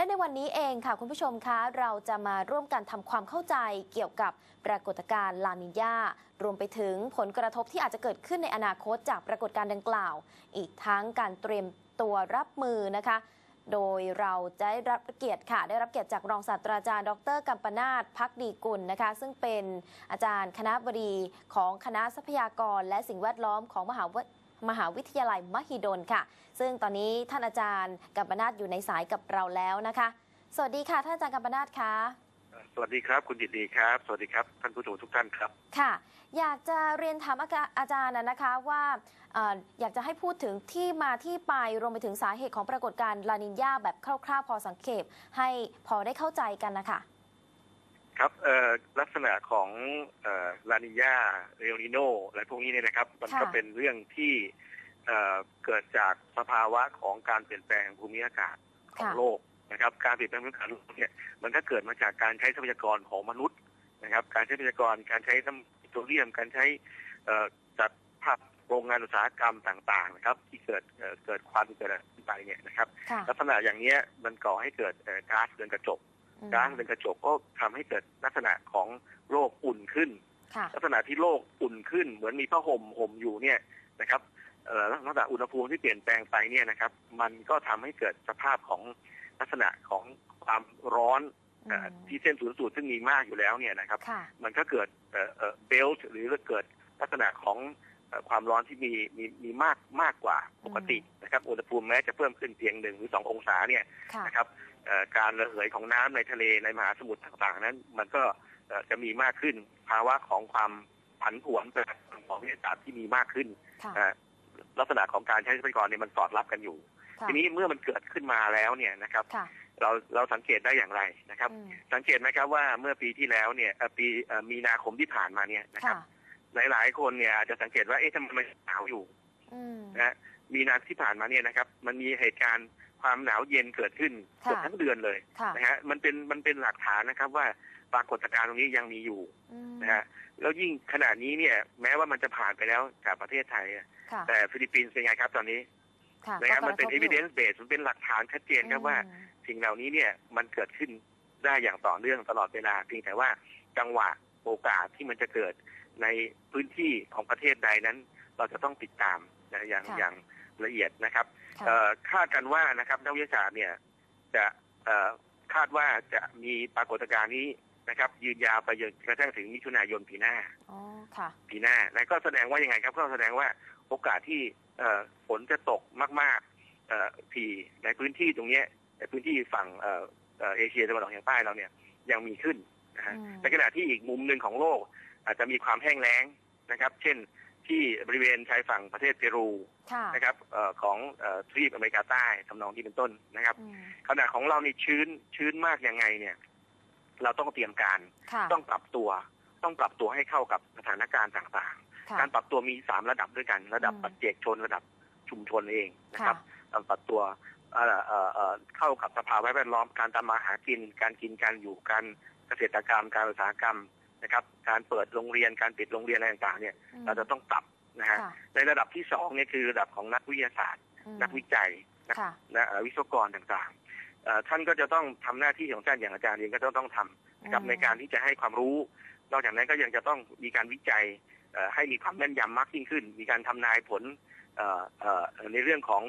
และในวันนี้เองค่ะคุณผู้ชมคะเราจะมาร่วมกันทำความเข้าใจเกี่ยวกับปรากฏการณ์ลานิญารวมไปถึงผลกระทบที่อาจจะเกิดขึ้นในอนาคตจากปรากฏการณ์ดังกล่าว อีกทั้งการเตรียมตัวรับมือนะคะโดยเราจะได้รับเกียรติค่ะ ได้รับเกียรติจากรองศาสตราจารย์ ดรกัมปนาตพักดีกุลนะคะ ซึ่งเป็นอาจารย์คณะบดีของคณะทรัพยากรและสิ่งแวดล้อมของมหาวิ มหาวิทยาลัยมหิดลค่ะ ซึ่งตอนนี้ท่านอาจารย์กัมปนาตอยู่ในสายกับเราแล้วนะคะ สวัสดีค่ะ ท่านอาจารย์กัมปนาตคะสวัสดีครับคุณจิตดีครับ สวัสดีครับท่านผู้ชมทุกท่านครับ ค่ะ อยากจะเรียนถามอาจารย์อาจารย์นะนะคะว่าเอ่ออยากจะให้พูดถึงที่มาที่ไปรวมไปถึงสาเหตุของปรากฏการณ์ลานินยาแบบคร่าวๆ พอสังเกตให้พอได้เข้าใจกันนะคะ ครับเอ่อลักษณะของเอ่อลานิญาเรลนิโนอะไรพวกนี้เนี่ยนะครับ มันก็ค่ะเป็นเรื่องที่เอ่อเกิดจากสภาวะของการเปลี่ยนแปลงภูมิอากาศของค่ะโลกนะครับ การเปลี่ยนแปลงภูมิอากาศโลกเนี่ยมันก็เกิดมาจากการใช้ทรัพยากรของมนุษย์นะครับ การใช้ทรัพยากรการใช้น้ำปิโตรเลียม การใช้เอ่อจัดภาพโรงงานอุตสาหกรรมต่างๆนะครับ ที่เกิดเอ่อเกิดควันเกิดอะไรขึ้นไปเนี่ยนะครับค่ะลักษณะอย่างเนี้ยมันก่อให้เกิดเอ่อก๊าซเรือนกระจกอืม ก๊าซเรือนกระจกก็ทำให้เกิดลักษณะของโลกอุ่นขึ้นค่ะลักษณะที่โลกอุ่นขึ้น เหมือนมีผ้าห่มห่มอยู่เนี่ยนะครับเอ่อลักษณะอุณหภูมิที่เปลี่ยนแปลงไปเนี่ยนะครับ มันก็ทำให้เกิดสภาพของลักษณะของความร้อนเอ่ออืมที่เส้นศูนย์สูตรซึ่งมีมากอยู่แล้วเนี่ยนะครับค่ะมันก็เกิดเอ่อเอ่อเบลต์หรือเกิดลักษณะของเอ่อความร้อนที่มีมีมีมากมากกว่าปกตินะครับ อุณหภูมิแม้จะเพิ่มขึ้นเพียงหนึ่งหรือสององศาเนี่ยค่ะนะครับเอ่อ การระเหยของน้ำในทะเลในมหาสมุทรต่างๆ นั้น มันก็เอ่อจะมีมากขึ้น ภาวะของความผันผวนของวิทยาศาสตร์ที่มีมากขึ้นค่ะเอ่อลักษณะของการใช้ทรัพยากรเนี่ยมันสอดรับกันอยู่ค่ะทีนี้เมื่อมันเกิดขึ้นมาแล้วเนี่ยนะครับค่ะเราเราสังเกตได้อย่างไรนะครับอืมสังเกตไหมครับว่าเมื่อปีที่แล้วเนี่ยเอ่อปีเอ่อมีนาคมที่ผ่านมาเนี่ยนะครับค่ะหลาย ๆ คนเนี่ยอาจจะสังเกตว่าเอ๊ะทำไมมันหนาวอยู่อืมนะฮะมีนาที่ผ่านมาเนี่ยนะครับ มันมีเหตุการณ์ ความหนาวเย็นเกิดขึ้นค่ะเกือบทั้งเดือนเลยค่ะนะฮะมันเป็นมันเป็นหลักฐานนะครับว่าปรากฏการณ์ตรงนี้ยังมีอยู่อืมนะฮะแล้วยิ่งขณะนี้เนี่ย แม้ว่ามันจะผ่านไปแล้วจากประเทศไทยอะค่ะแต่ฟิลิปปินส์เป็นไงครับตอนนี้ค่ะนะฮะก็มันเป็นกระทบอยู่ evidence base มันเป็นหลักฐานชัดเจนครับว่าอืมสิ่งเหล่านี้เนี่ยมันเกิดขึ้นได้อย่างต่อเนื่องตลอดเวลาเพียงแต่ว่าจังหวะโอกาสที่มันจะเกิดในพื้นที่ของประเทศใดนั้น เราจะต้องติดตามนะอย่างค่ะอย่างละเอียดนะครับ ค่ะเอ่อคาดกันว่านะครับนักวิทยาศาสตร์เนี่ยจะเอ่อคาดว่าจะมีปรากฏการณ์นี้นะครับ ยืนยาวไปจนกระทั่งถึงมิถุนายนปีหน้าอ๋อค่ะปีหน้าและก็แสดงว่ายังไงครับ ก็แสดงว่าโอกาสที่เอ่อฝนจะตกมากๆเอ่อทีในพื้นที่ตรงเนี้ยในพื้นที่ฝั่งเอ่อเอ่อเอเชียตะวันออกเฉียงใต้เราเนี่ยยังมีขึ้นนะฮะอืมในขณะที่อีกมุมหนึ่งของโลก อาจจะมีความแห้งแล้งนะครับ เช่น ที่บริเวณชายฝั่งประเทศเปรูค่ะนะครับเอ่อของเอ่อทวีปอเมริกาใต้ทำนองที่เป็นต้นนะครับอืมขณะของเรานี่ชื้นชื้นมากยังไงเนี่ย เราต้องเตรียมการค่ะต้องปรับตัว ต้องปรับตัวให้เข้ากับสถานการณ์ต่างค่ะๆการปรับตัวมีสามระดับด้วยกัน ระดับอืมปัจเจกชนระดับชุมชนเองนะคค่ะรับการปรับตัวเอ่อเอ่อเอ่อเข้ากับสภาพแวดล้อมการทำมาหากิน การกินการอยู่การเกษตรกรรม การอุตสาหกรรม นะครับการเปิดโรงเรียนการปิดโรงเรียนอะไรต่างๆเนี่ยอืมเราจะต้องปรับนะฮะค่ะในระดับที่สองเนี่ยคือระดับของนักวิทยาศาสตร์อืมนักวิจัยค่ะนะเอ่อวิศวกรต่างๆเอ่อท่านก็จะต้องทำหน้าที่ของท่านอย่างอาจารย์เองก็ต้องต้องทำนะครับอืมในการที่จะให้ความรู้ นอกจากนั้นก็ยังจะต้องมีการวิจัยเอ่อให้มีความแม่นยำมากยิ่งขึ้น มีการทำนายผลเอ่อเอ่อในเรื่องของ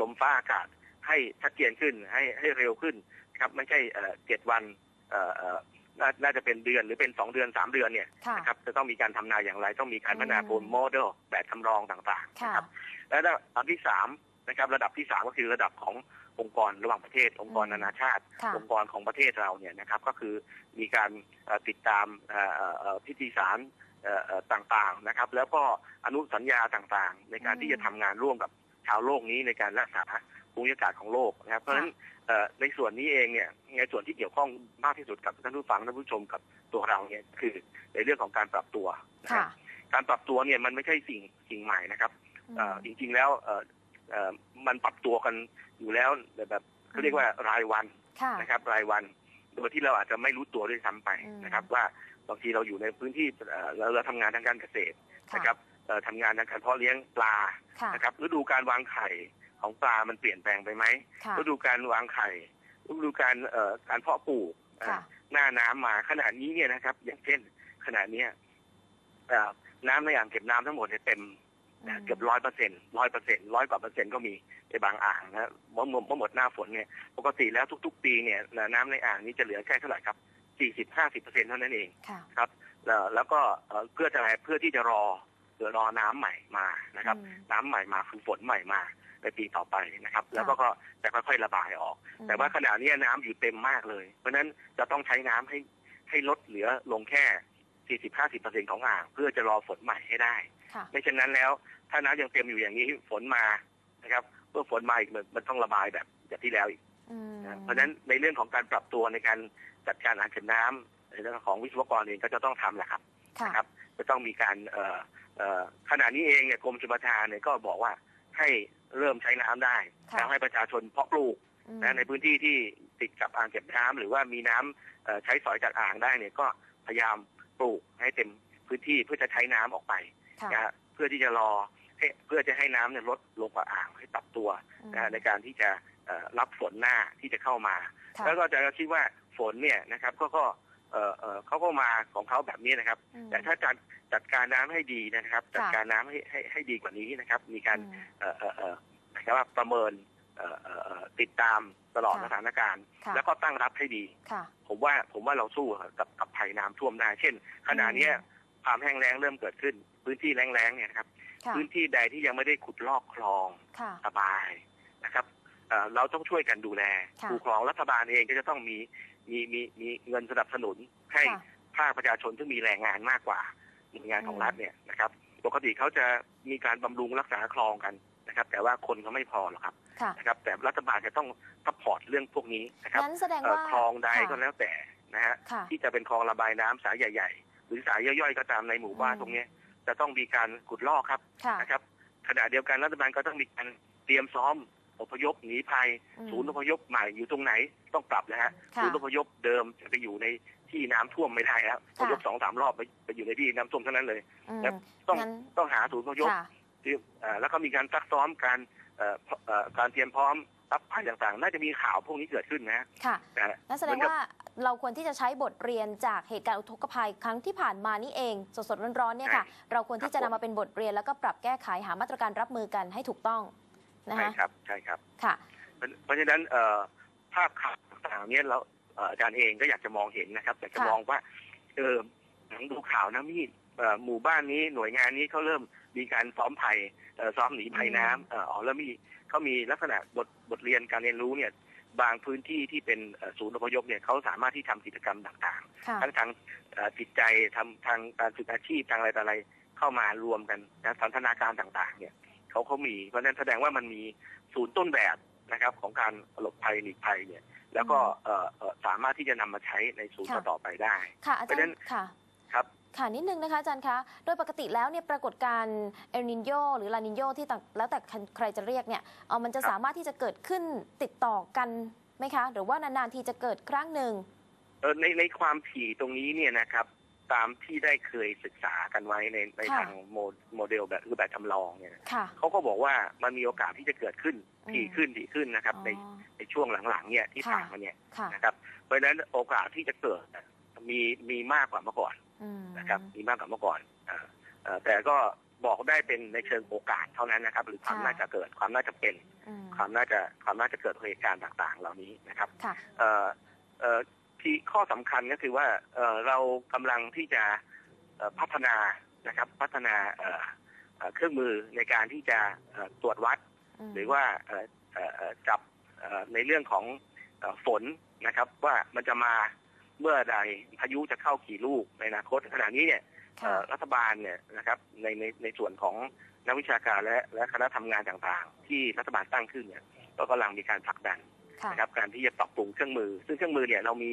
ลมฟ้าอากาศให้ชัดเจนขึ้นให้ให้เร็วขึ้นนะครับไม่ใช่เอ่อเจ็ดวันเอ่อเอ่อ น่าน่าจะเป็นเดือนหรือเป็นสองเดือนสามเดือนเนี่ยค่ะนะครับจะต้องมีการทำนายอย่างไร ต้องมีการพัฒนาอืมโปรโมเดลแบบทำรองต่างๆค่ะ นะครับและระดับที่สามนะครับระดับที่สามก็คือระดับขององค์กรระหว่างประเทศ องค์กรอืมนานาชาติ ค่ะ องค์กรของประเทศเราเนี่ยนะครับก็คือมีการเอ่อติดตามเอ่อเอ่อเอ่อพิธีสารเอ่อเอ่อต่างๆนะครับ แล้วก็อนุสัญญาต่างๆ ในการอืมที่จะทำงานร่วมกับชาวโลกนี้ในการรักษาภูมิอากาศของโลกนะครับเพราะฉะนั้นเอ่อ ในส่วนนี้เองเนี่ยในส่วนที่เกี่ยวข้องมากที่สุดกับท่านผู้ฟังท่านผู้ชมกับตัวเราเนี่ยคือในเรื่องของการปรับตัวนะคค่ะรับการปรับตัวเนี่ยมันไม่ใช่สิ่งสิ่งใหม่นะครับเอ่อจริงๆแล้วเอ่อเอ่อมันปรับตัวกันอยู่แล้วแบบเขาเรียกว่ารายวันค่ะนะครับ รายวันโดยที่เราอาจจะไม่รู้ตัวด้วยซ้ำไปอืมนะครับ ว่าบางทีเราอยู่ในพื้นที่เอ่อเราเราทำงานทางการเกษตรค่ะนะครับเอ่อทำงานทางการเพาะเลี้ยงปลาค่ะนะครับฤดูการวางไข่ ของปลามันเปลี่ยนแปลงไปไหมค่ะฤดูการวางไข่ฤดูการเอ่อการเพาะปลูกอ่าค่ะหน้าน้ำมาขนาดนี้เนี่ยนะครับ อย่างเช่นขนาดนี้ยเอ่อน้ำในอ่างเก็บน้ำทั้งหมดเนี่ยเต็มนะเกือบร้อยเปอร์เซ็นต์ร้อยเปอร์เซ็นต์ร้อยกว่าเปอร์เซ็นต์ก็มีในบางอ่างนะเมื่อเมื่อเมื่อหมดหน้าฝนเนี่ยปกติแล้วทุก ๆ ปีเนี่ยน้ำในอ่างนี้จะเหลือแค่เท่าไหร่ครับสี่สิบห้าสิบเปอร์เซ็นต์เท่านั้นเองค่ะแล้วแล้วก็เอ่อเพื่อจะอะไรเพื่อที่จะรอเดี๋ยวรอน้ำใหม่มานะครับอืมน้ำใหม่มาคือฝนใหม่มา ในปีต่อไปนะครับ แล้วก็ก็จะค่อยๆระบายออกอืมแต่ว่าขณะนี้น้ำอยู่เต็มมากเลย เพราะฉะนั้นจะต้องใช้น้ำให้ให้ลดเหลือลงแค่ 40-50%ของอ่าง เพื่อจะรอฝนใหม่ให้ได้ค่ะไม่เช่นนั้นแล้วถ้าน้ำยังเต็มอยู่อย่างนี้ฝนมานะครับเมื่อฝนมาอีกมันมันต้องระบายแบบจากที่แล้วอีกอืมนะเพราะฉะนั้นในเรื่องของการปรับตัวในการจัดการอ่างเก็บน้ำในเรื่องของวิศวกรเองก็จะต้องทำแหละครับค่ะนะครับจะต้องมีการเอ่อเอ่อขณะนี้เองเนี่ยกรมชลประทานเนี่ยก็บอกว่าให้ เริ่มใช้น้ำได้ค่ะแล้วให้ประชาชนเพาะปลูกอืมนะในพื้นที่ที่ติดกับอ่างเก็บน้ำหรือว่ามีน้ำเอ่อใช้สอยจากอ่างได้เนี่ยก็พยายามปลูกให้เต็มพื้นที่เพื่อจะใช้น้ำออกไปค่ะนะฮะเพื่อที่จะรอให้เพื่อจะให้น้ำเนี่ยลดลงกว่าอ่างให้ปรับตัวอืมนะฮะในการที่จะเอ่อรับฝนหน้าที่จะเข้ามาค่ะแล้วก็จะคิดว่าฝนเนี่ยนะครับก็ก็ เอ่อเอ่อเขาก็มาของเขาแบบนี้นะครับอืมแต่ถ้าจัดจัดการน้ำให้ดีนะครับ จัดค่ะการน้ำให้ให้ให้ดีกว่านี้นะครับ มีการอืมเอ่อเอ่อเอ่อนะครับว่าประเมินเอ่อเอ่อเอ่อติดตามตลอดค่ะสถานการณ์ค่ะแล้วก็ตั้งรับให้ดีค่ะผมว่าผมว่าเราสู้กับกับภัยน้ำท่วมได้ เช่น ขณะเนี้ยความแห้งแล้งเริ่มเกิดขึ้น พื้นที่แล้งๆเนี่ยนะครับค่ะพื้นที่ใดที่ยังไม่ได้ขุดลอกคลองค่ะระบายนะครับ เอ่อเราต้องช่วยกันดูแลค่ะคูคลองรัฐบาลเองก็จะต้องมีมีมีมีเงินสนับสนุนให้ค่ะภาคประชาชนที่มีแรงงานมากกว่าหน่วยงานของอืมรัฐเนี่ยนะครับ ปกติเขาจะมีการบำรุงรักษาคลองกันนะครับ แต่ว่าคนเขาไม่พอหรอกครับค่ะนะครับแต่รัฐบาลจะต้องซัพพอร์ตเรื่องพวกนี้นะครับงั้นแสดงเอ่อว่าคลองใดค่ะก็แล้วแต่นะฮะค่ะที่จะเป็นคลองระบายน้ำสายใหญ่ ๆ หรือสายย่อยๆก็ตามในหมู่บ้านอืมตรงเนี้ยจะต้องมีการขุดลอกครับค่ะนะครับขณะเดียวกันรัฐบาลก็ต้องมีการเตรียมซ้อม อพยพหนีภัยอืมศูนย์อพยพใหม่อยู่ตรงไหนต้องปรับนะฮะค่ะศูนย์อพยพเดิมจะไปอยู่ในที่น้ำท่วมไม่ได้แล้วอค่ะพยพสองสามรอบไปไปอยู่ในที่น้ำท่วมเท่านั้นเลยอืมแล้วต้องงั้นต้องหาศูนย์อพยพค่ะที่เอ่อแล้วก็มีการซักซ้อมการเอ่อเอ่อการเตรียมพร้อมรับภัยต่างๆ น่าจะมีข่าวพวกนี้เกิดขึ้นนะค่ะนะฮะนั่นแสดงว่าเราควรที่จะใช้บทเรียนจากเหตุการณ์อุทกภัยครั้งที่ผ่านมานี่เอง สดๆร้อนๆเนี่ยค่ะ เราควรที่จะนำมาเป็นบทเรียนแล้วก็ปรับแก้ไขหามาตรการรับมือกันให้ถูกต้อง นะใช่คะครับใช่ครับค่ะ เพราะเพราะฉะนั้นเอ่อภาพข่าวต่างๆเนี่ยเราเอ่ออาจารย์เองก็อยากจะมองเห็นนะครับอยากจะค่ะมองว่าเออหลังดูข่าวนะมีเอ่อหมู่บ้านนี้หน่วยงานนี้เขาเริ่มมีการซ้อมภัยเอ่อซ้อมหนีภัยน้ำเอ่ออ๋อแล้วมีเขามีลักษณะบทบทเรียนการเรียนรู้เนี่ยบางพื้นที่ที่เป็นเอ่อศูนย์อพยพเนี่ยเขาสามารถที่ทำกิจกรรมต่างค่ะๆทั้งทางเอ่อจิตใจทำทางการฝึกอาชีพทางอะไรต่ออะไรเข้ามารวมกันนะสันทนาการต่าง ๆ เนี่ย เขาเขามี เพราะฉะนั้นแสดงว่ามันมีศูนย์ต้นแบบนะครับ ของการหลบภัยหนีภัยเนี่ย แล้วก็เอ่อเอ่อสามารถที่จะนำมาใช้ในศูนย์ค่ะต่อๆไปได้ค่ะอาเพจารราะฉะนั้ย์นค่ะครับค่ะนิดนึงนะคะอาจารย์คะ โดยปกติแล้วเนี่ยปรากฏการณ์เอลนินโยหรือลานินโยที่ต่างแล้วแต่ใครจะเรียกเนี่ยเออมันจะครับสามารถที่จะเกิดขึ้นติดต่อกันไหมคะ หรือว่านานๆทีจะเกิดครั้งหนึ่งเออในในความถี่ตรงนี้เนี่ยนะครับ ตามที่ได้เคยศึกษากันไว้ในในค่ะทางโมโมเดลแบบหรือแบบจำลองเนี่ยค่ะเขาก็บอกว่ามันมีโอกาสที่จะเกิดขึ้นอืมถี่ขึ้นถี่ขึ้นนะครับ ในอ๋อในช่วงหลังๆเนี่ยที่ค่ะผ่านมาเนี่ยค่ะนะครับ เพราะฉะนั้นโอกาสที่จะเกิดมีมีมากกว่าเมื่อก่อนอืมนะครับ มีมากกว่าเมื่อก่อนเอ่อเอ่อแต่ก็บอกได้เป็นในเชิงโอกาสเท่านั้นนะครับ หรือความค่ะน่าจะเกิดความน่าจะเป็นอืมความน่าจะความน่าจะเกิดเหตุการณ์ต่างๆ เหล่านี้นะครับ ค่ะเอ่อเอ่อที่ข้อสำคัญก็คือว่าเอ่อเรากำลังที่จะเอ่อพัฒนานะครับพัฒนาเอ่อเอ่อเครื่องมือในการที่จะเอ่อตรวจวัดมหรือว่าเอ่อเอ่อเอ่อจับเอ่อในเรื่องของเอ่อฝนนะครับ ว่ามันจะมาเมื่อใดพายุจะเข้ากี่ลูกในอนาคตขณะนี้เนี่ยเอ่ค่ะอรัฐบาลเนี่ยนะครับในในในส่วนของนักวิชาการและและคณะทำงานต่างๆ ที่รัฐบาลตั้งขึ้นเนี่ยก็กำลังมีการผลักดันค่ะ นะครับการที่จะปรับปรุงเครื่องมือ ซึ่งเครื่องมือเนี่ยเรามี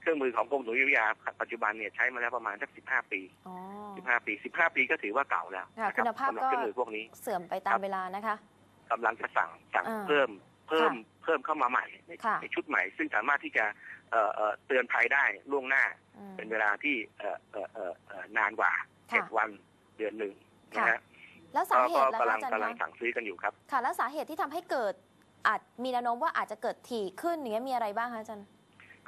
เครื่องมือของกรมอุตุนิยมวิทยาปัจจุบันเนี่ยใช้มาแล้วประมาณสักสิบห้าปีอ๋อสิบห้าปีสิบห้าปีก็ถือว่าเก่าแล้วค่ะนะคุณภาพสำหรับก็เครื่องมือพวกนี้เสื่อมไปตาครัมบเวลานะคะกำลังจะสั่งสั่งอ่าเพิ่มเพิ่มค่ะเพิ่มเข้ามาใหม่ในค่ะในชุดใหม่ ซึ่งสามารถที่จะเอ่อเอ่อเตือนภัยได้ล่วงหน้าอืมเป็นเวลาที่เอ่อเอ่อเอ่อเอ่อนานกว่าค่ะเจ็ดวันเดือนหนึ่งนะค่ะฮะแล้วสาก็เหก็ตุล่ะกำคะลังอาจารย์กำลังคะสั่งซื้อกันอยู่ครับ ค่ะ แล้วสาเหตุที่ทำให้เกิด อาจมีแนวโน้มว่าอาจจะเกิดถี่ขึ้นอย่างเงี้ยมีอะไรบ้างคะอาจารย์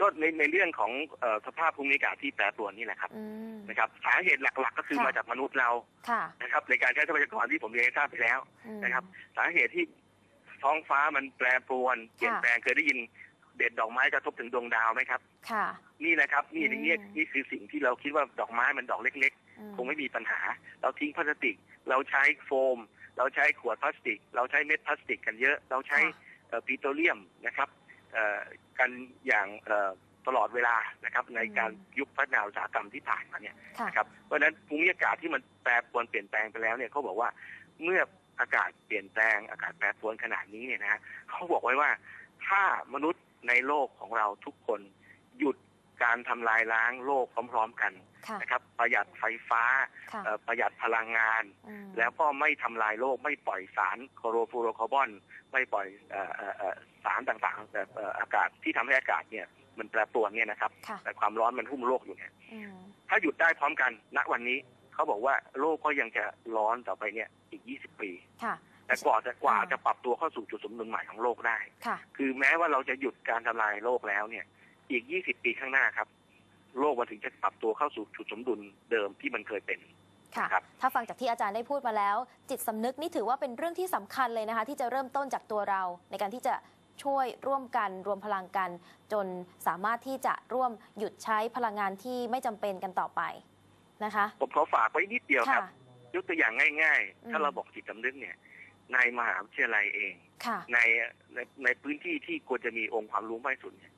ก็ในในเรื่องของเออสภาพภูมิอากาศที่แปรปรวนนี่แหละครับอืมนะครับสาเหตุหลัก ๆ ก็คือค่ะมาจากมนุษย์เราค่ะนะครับ ในการใช้ทรัพยากรที่ผมเรียนให้ทราบไปแล้วอืมนะครับ สาเหตุที่ท้องฟ้ามันแปรปรวนเปลี่ยนค่ะแปลงเคยได้ยินเด็ดดอกไม้กระทบถึงดวงดาวไหมครับ ค่ะ นี่นะครับ นี่อืมอย่างเงี้ยนี่คือสิ่งที่เราคิดว่าดอกไม้มันดอกเล็กอืๆคงไม่มีปัญหา เราทิ้งพลาสติก เราใช้โฟม เราใช้ขวดพลาสติก เราใช้เม็ดพลาสติกกันเยอะ เราใช้ค่ะเอ่อ ปิโตรเลียมนะครับเอ่อกันอย่างเอ่อตลอดเวลานะครับในการยุคพัฒนาอุตสาหกรรมที่ผ่านมาเนี่ยค่ะนะครับเพราะฉะนั้นภูมิอากาศที่มันแปรปรวนเปลี่ยนแปลงไปแล้วเนี่ยเขาบอกว่าเมื่ออากาศเปลี่ยนแปลงอากาศแปรปรวนขนาดนี้เนี่ยนะฮะเขาบอกไว้ว่าถ้ามนุษย์ในโลกของเราทุกคนหยุดการทำลายล้างโลกพร้อม ๆ กันค่ะ นะครับประหยัดไฟฟ้าค่ะเอ่อประหยัดพลังงานอืมแล้วก็ไม่ทำลายโลกไม่ปล่อยสารโคโรฟลูโรคาร์บอน ไม่ปล่อยเอ่อเอ่อเอ่อสารต่างๆแบบเอ่ออากาศที่ทำให้อากาศเนี่ยมันแปรปรวนเนี่ยนะครับค่ะแต่ความร้อนมันหุ้มโลกอยู่เนี่ยอืมถ้าหยุดได้พร้อมกันณวันนี้เขาบอกว่าโลกก็ยังจะร้อนต่อไปเนี่ยอีก 20 ปีค่ะแต่กว่าจะกว่าอ่าจะปรับตัวเข้าสู่จุดสมดุลใหม่ของโลกได้ค่ะคือแม้ว่าเราจะหยุดการทำลายโลกแล้วเนี่ย อีก 20 ปีข้างหน้าครับ โลกมันถึงจะปรับตัวเข้าสู่จุดสมดุลเดิมที่มันเคยเป็นค่ะครับถ้าฟังจากที่อาจารย์ได้พูดมาแล้ว จิตสำนึกนี่ถือว่าเป็นเรื่องที่สำคัญเลยนะคะ ที่จะเริ่มต้นจากตัวเรา ในการที่จะช่วยร่วมกันรวมพลังกัน จนสามารถที่จะร่วมหยุดใช้พลังงานที่ไม่จำเป็นกันต่อไปนะคะผมขอฝากไว้นิดเดียวคค่ะรับ ยกตัวอย่างง่ายอืมๆถ้าเราบอกจิตสำนึกเนี่ยในมหาวิทยาลัยเองค่ะในในในพื้นที่ที่ควรจะมีองค์ความรู้มากที่สุดเนี่ย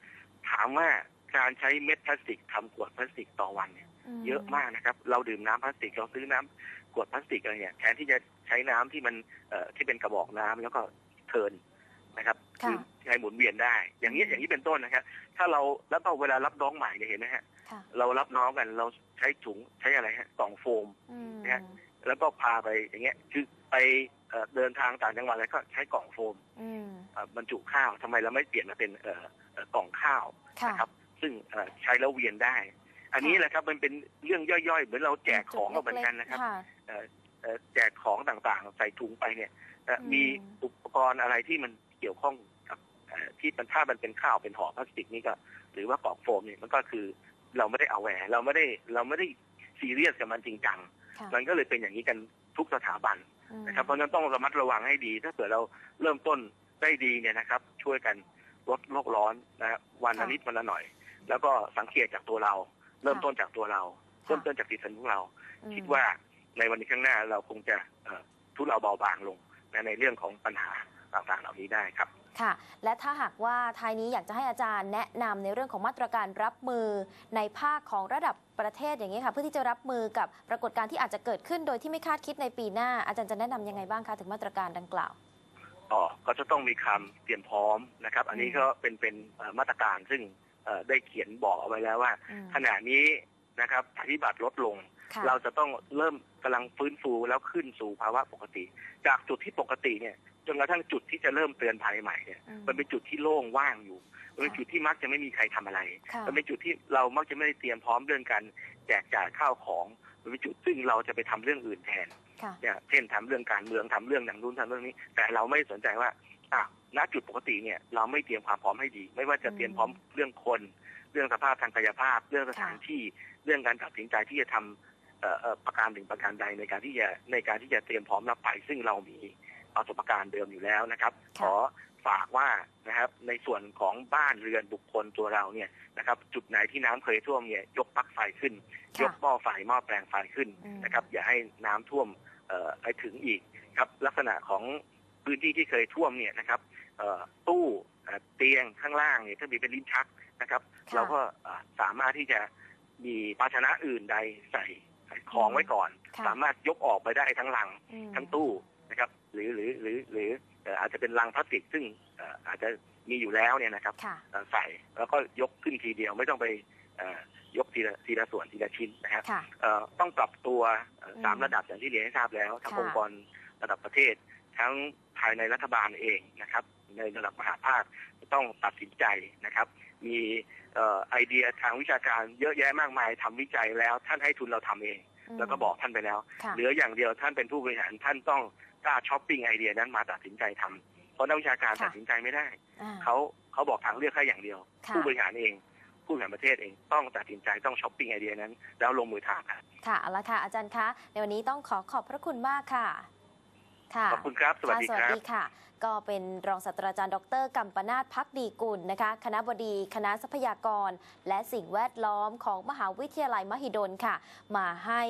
ถามว่า การใช้เม็ดพลาสติกทำขวดพลาสติกต่อวันเนี่ยเยอะมากนะครับ เราดื่มน้ำพลาสติกเราซื้อน้ำขวดพลาสติกอะไรเนี่ยแทนที่จะใช้น้ำที่มันเอ่อที่เป็นกระบอกน้ำแล้วก็เทิร์นนะครับค่ะอใช้หมุนเวียนได้ อย่างนี้อืมอย่างนี้เป็นต้นนะครับ ถ้าเราแล้วก็เวลารับน้องใหม่เนี่ยเห็นไหมฮะค่ะเรารับน้องกันเราใช้ถุงใช้อะไรฮะกล่องโฟมอืมเนี่ยแล้วก็พาไปอย่างเงี้ยคือไปเอ่อเดินทางต่างจังหวัดแล้วก็ใช้กล่องโฟมอืมเอ่อบรรจุข้าวทำไมเราไม่เปลี่ยนมาเป็นเอ่อเอ่อกล่องข้าวค่ะนะครับ ซึ่งเอ่อใช้แล้วเวียนได้ อันนี้แหละครับมันเป็นเรื่องย่อยๆ เหมือนเราแจกของก็เหมือนกันนะครับค่ะเอ่อเอ่อแจกของต่างๆ ใส่ถุงไปเนี่ยเอ่ออมมีอุปกรณ์อะไรที่มันเกี่ยวข้องกับเอ่อที่มันถ้ามันเป็นข้าวเป็นห่อพลาสติกนี่ก็ หรือว่ากล่องโฟมเนี่ยมันก็คือเราไม่ได้เอาแหวร์เราไม่ได้เราไม่ได้ซีเรียสกับมันจริงจังค่ะมันก็เลยเป็นอย่างนี้กันทุกสถาบันอืมนะครับเพราะฉะนั้นต้องระมัดระวังให้ดี ถ้าเกิดเราเริ่มต้นได้ดีเนี่ยนะครับ ช่วยกันลดโลกร้อนนะครับวันละนิดวันละหน่อย แล้วก็สังเกตจากตัวเรา เริ่มต้นจากตัวเราเริ่มต้นจากจิตสำนึกเราอืมคิดว่าในวันนี้ข้างหน้าเราคงจะเอ่อทุเลาเบาบางลงนะในเรื่องของปัญหาต่างๆเหล่านี้ได้ครับค่ะ และถ้าหากว่าท้ายนี้อยากจะให้อาจารย์แนะนำในเรื่องของมาตรการรับมือในภาคของระดับประเทศอย่างนี้ค่ะ เพื่อที่จะรับมือกับปรากฏการณ์ที่อาจจะเกิดขึ้นโดยที่ไม่คาดคิดในปีหน้า อาจารย์จะแนะนำยังไงบ้างคะถึงมาตรการดังกล่าวต่อก็จะต้องมีคำเตรียมพร้อมนะครับ อันนี้อืมก็เป็นเป็นเอ่อมาตรการซึ่งเอ่อ ได้เขียนบอกเอาไว้แล้วว่าอืมขณะนี้นะครับภัยพิบัติลดลงค่ะเราจะต้องเริ่มกำลังฟื้นฟูแล้วขึ้นสู่ภาวะปกติ จากจุดที่ปกติเนี่ยจนกระทั่งจุดที่จะเริ่มเตือนภัยใหม่เนี่ยอืมมันเป็นจุดที่โล่งว่างอยู่มันเป็นจุดที่มักจะไม่มีใครทำอะไรค่ะมันเป็นจุดที่เรามักจะไม่ได้เตรียมพร้อมเรื่องการแจกจ่ายข้าวของมันเป็นจุดซึ่งเราจะไปทำเรื่องอื่นแทนค่ะเนี่ยเช่นทำเรื่องการเมืองทำเรื่องอย่างนู้นทำเรื่องนี้ แต่เราไม่สนใจว่าอะ ณจุดปกติเนี่ยเราไม่เตรียมความพร้อมให้ดี ไม่ว่าจะเตรียมพร้อมเรื่องคน เรื่องสภาพทางกายภาพ เรื่องสถานที่เรื่องการตัดสินใจที่จะทำเอ่อเอ่อประการหนึ่งประการใดในการที่จะในการที่จะเตรียมพร้อมรับไป ซึ่งเรามีประสบการณ์เดิมอยู่แล้วนะครับขค่ะอฝากว่านะครับในส่วนของบ้านเรือนบุคคลตัวเราเนี่ยนะครับจุดไหนที่น้ำเคยท่วมเนี่ยยกปลั๊กไฟขึ้นยค่ะกหม้อไฟหม้อแปลงไฟขึ้นอืมนะครับ อย่าให้น้ำท่วมเอ่อไปถึงอีกครับลักษณะของพื้นที่ที่เคยท่วมเนี่ยนะครับเอ่อ ตู้เอ่อเตียงข้างล่างเนี่ยถ้ามีเป็นลิ้นชักนะครับค่ะเราก็เอ่อสามารถที่จะมีภาชนะอื่นใดใส่ใส่ของไว้ก่อนค่ะสามารถยกออกไปได้ทั้งลังอืมทั้งตู้นะครับ หรือหรือหรือหรือเอ่ออาจจะเป็นลังพลาสติกซึ่งเอ่ออาจจะมีอยู่แล้วเนี่ยนะครับค่ะเอ่อใส่แล้วก็ยกขึ้นทีเดียวไม่ต้องไปเอ่อยกทีละทีละส่วนทีละชิ้นนะครับค่ะเอ่อต้องปรับตัวเอ่ออืมสามระดับอย่างที่เรียนให้ทราบแล้วทั้งค่ะองค์กรระดับประเทศ ทั้งภายในรัฐบาลเองนะครับ ในระดับมหาภาคต้องตัดสินใจนะครับ มีเอ่อไอเดียทางวิชาการเยอะแยะมากมายทำวิจัยแล้ว ท่านให้ทุนเราทำเองมแล้วก็บอกท่านไปแล้วค่ะเหลืออย่างเดียวท่านเป็นผู้บริหารท่านต้องกล้าช้อปปิ้งไอเดียนั้นมาตัดสินใจทำเพราะนักวิชาการค่ะตัดสินใจไม่ได้อ่าเขาเขาบอกทางเลือกแค่อย่างเดียวค่ะผู้บริหารเองผู้บริหารประเทศเองต้องตัดสินใจต้องช้อปปิ้งไอเดียนั้น แล้วลงมือทำครับค่ะเอาละค่ะอาจารย์คะในวันนี้ต้องขอขอบพระคุณมากค่ะค่ะ ขอบคุณครับ สวัสดีค่ะคสรับวัสดีค่ะ ก็เป็นรองศาสตราจารย์ ดรกัมปนาทพักดีกุลนะคะ คณะบดี คณะทรัพยากร และสิ่งแวดล้อมของมหาวิทยาลัยมหิดลค่ะ มาให้